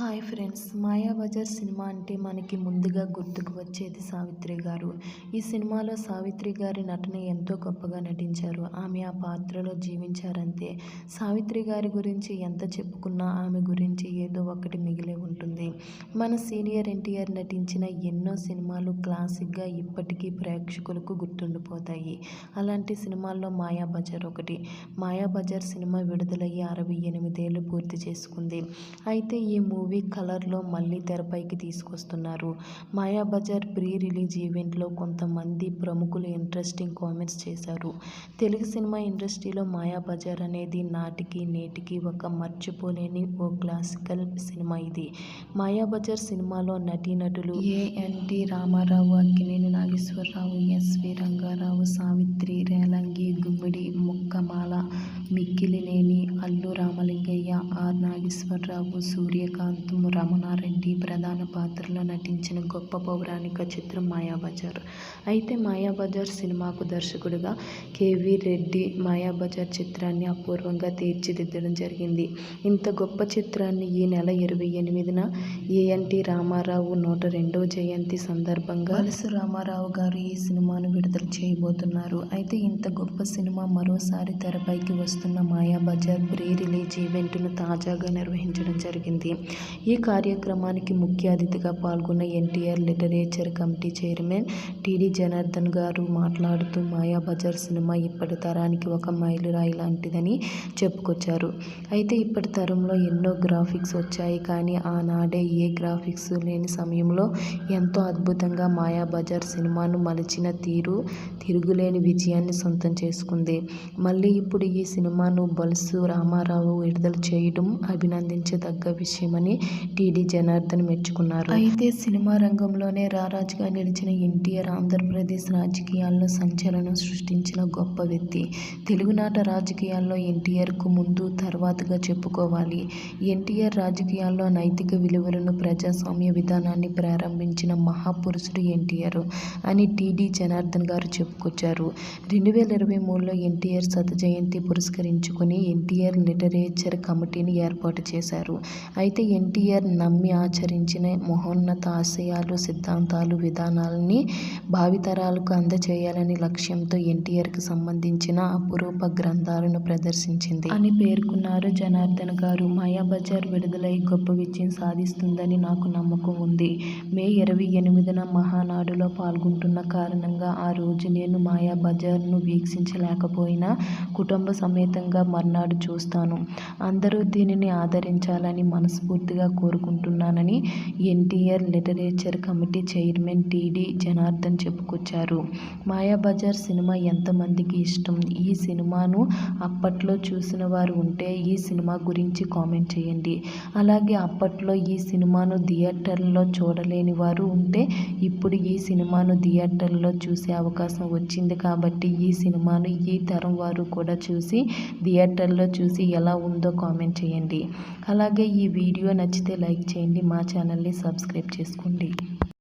Hi friends Mayabazar cinema అంటే మనకి ముందుగా గుర్తుకు వచ్చేది సావిత్రి గారు. ఈ సినిమాలో సావిత్రి గారి నటన ఎంతో గొప్పగా నటించారు. ఆమె ఆ పాత్రలో జీవించారంతే. సావిత్రి గారి గురించి ఎంత చెప్పుకున్నా ఆమె గురించి ఏదో ఒకటి మిగిలే ఉంటుంది. మన సీనియర్ ఎన్టీఆర్ నటించిన ఎన్నో సినిమాలు క్లాసిక్గా ఇప్పటికీ ప్రేక్షకులకు గుర్తుండిపోతాయి. అలాంటి సినిమాల్లో మాయాబజార్ ఒకటి. మాయాబజార్ సినిమా విడుదలయ్యి అరవై ఎనిమిదేళ్ళు పూర్తి చేసుకుంది. అయితే ఈ మూవీ కలర్లో మళ్ళీ తెరపైకి తీసుకొస్తున్నారు. మాయాబజార్ ప్రీ రిలీజ్ ఈవెంట్లో కొంతమంది ప్రముఖులు ఇంట్రెస్టింగ్ కామెంట్స్ చేశారు. తెలుగు సినిమా ఇండస్ట్రీలో మాయాబజార్ అనేది నాటికి నేటికి ఒక మర్చిపోలేని ఓ క్లాసికల్ సినిమా ఇది. మాయాబజార్ సినిమాలో నటీనటులు N T Rama Rao Akkineni Nageswara Rao S V Ranga Rao Savitri రేల are Nageswararao Surya Kant Ramanareddy ప్రధాన పాత్రలో నటించిన గొప్ప పౌరాణిక చిత్రం మాయాబజార్. అయితే మాయాబజార్ సినిమాకు దర్శకుడిగా కేవీ రెడ్డి మాయాబజార్ చిత్రాన్ని అపూర్వంగా తీర్చిదిద్దడం జరిగింది. ఇంత గొప్ప చిత్రాన్ని ఈ నెల ఇరవై ఎనిమిదిన ఏఎన్టీ రామారావు నూట రెండవ జయంతి సందర్భంగా వలస రామారావు గారు ఈ సినిమాను విడుదల చేయబోతున్నారు. అయితే ఇంత గొప్ప సినిమా మరోసారి తెరపైకి వస్తున్న మాయాబజార్ ప్రీ రిలీజ్ ఈవెంట్ను తాజాగా నిర్వహించడం జరిగింది. ఈ కార్యక్రమానికి ముఖ్య అతిథిగా పాల్గొన్న NTR literature committee chairman TD Janardhan గారు మాట్లాడుతూ మాయాబజార్ సినిమా ఇప్పటి తరానికి ఒక మైలురాయి లాంటిదని చెప్పుకొచ్చారు. అయితే ఇప్పటి తరంలో ఎన్నో గ్రాఫిక్స్ వచ్చాయి. కానీ ఆనాడే ఏ గ్రాఫిక్స్ లేని సమయంలో ఎంతో అద్భుతంగా మాయాబజార్ సినిమాను మలిచిన తీరు తిరుగులేని విజయాన్ని సొంతం చేసుకుంది. మళ్ళీ ఇప్పుడు ఈ సినిమాను బలుసు రామారావు విడుదల చేయడం అభినందించదగ్గ విషయమని టీడీ జనార్దన్ మెచ్చుకున్నారు. అయితే సినిమా రంగంలోనే రారాజుగా నిలిచిన ఎన్టీఆర్ ఆంధ్రప్రదేశ్ రాజకీయాల్లో సంచలనం సృష్టించిన గొప్ప వ్యక్తి. తెలుగునాట రాజకీయాల్లో ఎన్టీఆర్కు ముందు తర్వాతగా చెప్పుకోవాలి. ఎన్టీఆర్ రాజకీయాల్లో నైతిక విలువలను ప్రజాస్వామ్య విధానాన్ని ప్రారంభించిన మహాపురుషుడు ఎన్టీఆర్ అని టీడీ జనార్దన్ గారు చెప్పుకొచ్చారు. రెండు వేల ఇరవై మూడులో ఎన్టీఆర్ శత జయంతి పురస్కరించుకుని ఎన్టీఆర్ లిటరేచర్ కమిటీ కమిటీని ఏర్పాటు చేశారు. అయితే ఎన్టీఆర్ నమ్మి ఆచరించిన మహోన్నత ఆశయాలు సిద్ధాంతాలు విధానాలని భావితరాలకు అందచేయాలని లక్ష్యంతో ఎన్టీఆర్కి సంబంధించిన అపురూప గ్రంథాలను ప్రదర్శించింది. అని పేర్కొన్నారు జనార్దన్ గారు. మాయాబజార్ విడుదలై గొప్ప విజయం సాధిస్తుందని నాకు నమ్మకం ఉంది. మే ఇరవై ఎనిమిదిన మహానాడులో పాల్గొంటున్న కారణంగా ఆ రోజు నేను మాయాబజార్ను వీక్షించలేకపోయినా కుటుంబ సమేతంగా మర్నాడు చూస్తాను. అందరూ దీనిని ఆదరించాలని మనస్ఫూర్తిగా కోరుకుంటున్నానని NTR literature committee chairman TD Janardhan చెప్పుకొచ్చారు. మాయాబజార్ సినిమా ఎంతమందికి ఇష్టం? ఈ సినిమాను అప్పట్లో చూసిన వారు ఉంటే ఈ సినిమా గురించి కామెంట్ చేయండి. అలాగే అప్పట్లో ఈ సినిమాను థియేటర్లో చూడలేని వారు ఉంటే ఇప్పుడు ఈ సినిమాను థియేటర్లో చూసే అవకాశం వచ్చింది కాబట్టి ఈ సినిమాను ఈ తరం వారు కూడా చూసి థియేటర్లో చూసి ఎలా ఉందో కామెంట్ కామెంట్ చేయండి. అలాగే ఈ వీడియో నచ్చితే లైక్ చేయండి మా ఛానల్ని సబ్స్క్రైబ్ చేసుకోండి.